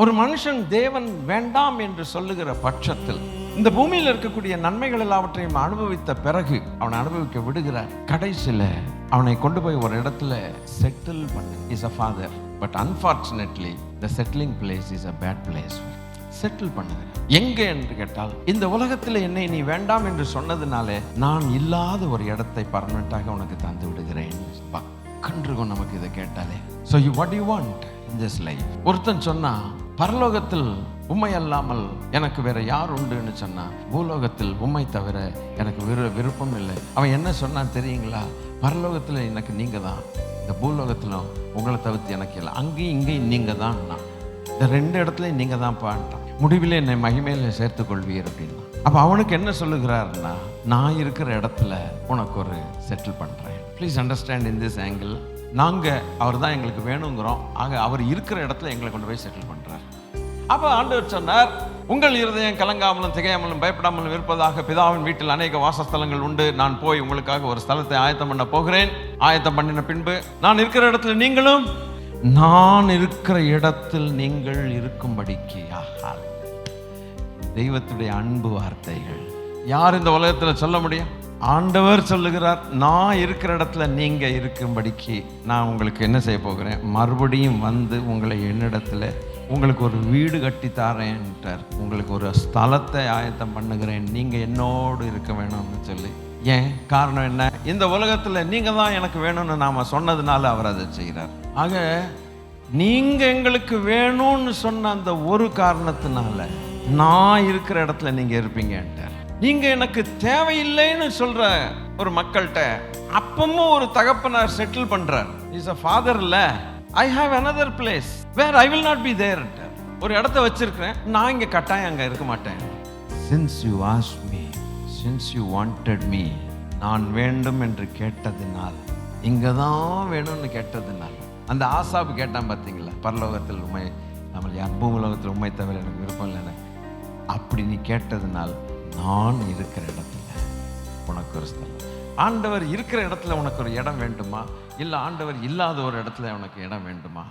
ஒரு மனுஷன் தேவன் வேண்டாம் என்று சொல்லுகிற பட்சத்தில் இந்த பூமியில் இருக்கக்கூடிய நன்மைகள் எல்லாவற்றையும் அனுபவித்த பிறகு அவனை அனுபவிக்க விடுகிறார் கடைசியில் அவனை கொண்டு போய் ஒரு இடத்துல செட்டில் பண்ணு. Is a father but unfortunately the settling place is a bad place settle பண்ணுது எங்க என்று கேட்டால் இந்த உலகத்தில் என்னை நீ வேண்டாம் என்று சொன்னதுனாலே நான் இல்லாத ஒரு இடத்தை பர்மனெண்ட்டாக உனக்கு தந்து விடுகிறேன். பக்கன்றிருக்கும் நமக்கு இதை கேட்டாலே. So you what you want this life ஒருத்தன் சொன்னா பரலோகத்தில் உண்மை அல்லாமல் எனக்கு வேற யார் உண்டுன்னு சொன்னா பூலோகத்தில் உண்மை தவிர எனக்கு விரு விருப்பம் இல்லை. அவன் என்ன சொன்னான் தெரியுங்களா? பரலோகத்தில் எனக்கு நீங்கள் தான். இந்த பூலோகத்திலும் உங்களை தவிர்த்து எனக்கு இல்லை. அங்கேயும் இங்கேயும் நீங்கள் தான் இந்த ரெண்டு இடத்துலையும் நீங்கள் தான் பாண்டான் முடிவில் என்னை மகிமையில் சேர்த்து கொள்வீர் அப்படின்னா. அப்போ அவனுக்கு என்ன சொல்லுகிறாருன்னா நான் இருக்கிற இடத்துல உனக்கு ஒரு செட்டில் பண்ணுறேன் please understand in this angle நாங்கள் அவர் தான் எங்களுக்கு வேணுங்கிறோம். ஆக அவர் இருக்கிற இடத்துல எங்களை கொண்டு போய் செட்டில் பண்ணுறார் அப்போ ஆண்டவர் சொன்னார் உங்கள் இருதயம் கலங்காமலும் திகையாமலும் பயப்படாமலும் இருப்பதாக பிதாவின் வீட்டில் அநேக வாசஸ்தலங்கள் உண்டு. நான் போய் உங்களுக்காக ஒரு ஸ்தலத்தை ஆயத்தம் பண்ண போகிறேன். ஆயத்தம் பண்ணின பின்பு நான் இருக்கிற இடத்துல நீங்களும் நான் இருக்கிற இடத்தில் நீங்கள் இருக்கும்படிக்கு தெய்வத்துடைய அன்பு வார்த்தைகள். யார் இந்த உலகத்தில் சொல்ல முடியும்? ஆண்டவர் சொல்லுகிறார் நான் இருக்கிற இடத்துல நீங்கள் இருக்கும்படிக்கு நான் உங்களுக்கு என்ன செய்ய போகிறேன்? மறுபடியும் வந்து உங்களை என்னிடத்துல உங்களுக்கு ஒரு வீடு கட்டி தாரேன்ட்டார். உங்களுக்கு ஒரு ஸ்தலத்தை ஆயத்தம் பண்ணுகிறேன். நீங்கள் என்னோடு இருக்க வேணும்னு சொல்லி. ஏன்? காரணம் என்ன? இந்த உலகத்தில் நீங்கள் தான் எனக்கு வேணும்னு நாம் சொன்னதுனால அவர் அதை செய்கிறார். ஆக நீங்கள் எங்களுக்கு வேணும்னு சொன்ன அந்த ஒரு காரணத்தினால நான் இருக்கிற இடத்துல நீங்கள் இருப்பீங்கன்ட்டார். நீங்க எனக்கு தேவையில்லைன்னு சொல்ற ஒரு மக்கள்கிட்ட அப்பமும் ஒரு தகப்பனார் செட்டில் பண்றார். இஸ் அ ஃபாதர் இல்ல I have another place where I will not be there ஒரு இடத்த வச்சிருக்கிறேன். நான் இங்க கட்டாயம் அங்க இருக்க மாட்டேன். Since you ask me since you wanted me நான் வேண்டும் என்று கேட்டதினால் இங்கே தான் வேணும்னு கேட்டதினால். அந்த ஆசாப்பு கேட்டான் பார்த்தீங்களா பரலோகத்தில் உண்மை நம்ம யார் பூலோகத்தில் உண்மை தவிர எனக்கு விருப்பம் இல்லைன்னு. அப்படி நீ கேட்டதினால் நான் இருக்கிற இடத்துல. உனக்கு ஒரு ஸ்தலம். ஆண்டவர் இருக்கிற இடத்துல உனக்கு ஒரு இடம் வேண்டுமா? இல்லை ஆண்டவர் இல்லாத ஒரு இடத்துல உனக்கு இடம் வேண்டுமா?